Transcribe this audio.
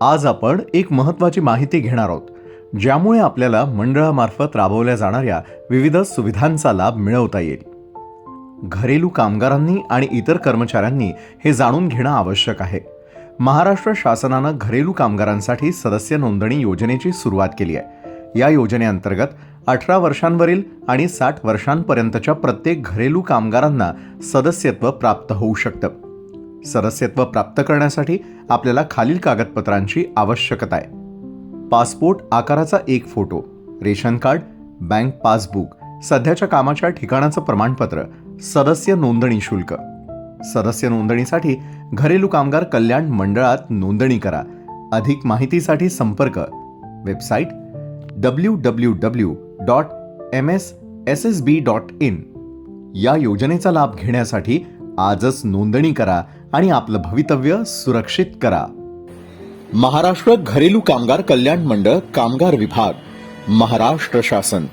आज आपण एक महत्त्वाची माहिती घेणार आहोत ज्यामुळे आपल्याला मंडळामार्फत राबवल्या जाणाऱ्या विविध सुविधांचा लाभ मिळवता येईल. घरेलू कामगारांनी आणि इतर कर्मचाऱ्यांनी हे जाणून घेणं आवश्यक आहे. महाराष्ट्र शासनानं घरेलू कामगारांसाठी सदस्य नोंदणी योजनेची सुरुवात केली आहे. या योजनेअंतर्गत अठरा वर्षांवरील आणि साठ वर्षांपर्यंतच्या प्रत्येक घरेलू कामगारांना सदस्यत्व प्राप्त होऊ शकतं. सदस्यत्व प्राप्त करण्यासाठी आपल्याला खालील कागदपत्रांची आवश्यकता आहे. पासपोर्ट आकाराचा एक photo ration card bank passbook सध्याच्या कामाच्या ठिकाणाचं प्रमाणपत्र सदस्य नोंदणी शुल्क. सदस्य नोंदणीसाठी घरेलू कामगार कल्याण मंडळात नोंदणी करा. अधिक माहितीसाठी संपर्क. Website W W W dot M S S S B dot in या योजनेचा लाभ घेण्यासाठी आजच नोंदणी करा आणि आपलं भवितव्य सुरक्षित करा. महाराष्ट्र घरेलू कामगार कल्याण मंडळ कामगार विभाग महाराष्ट्र शासन.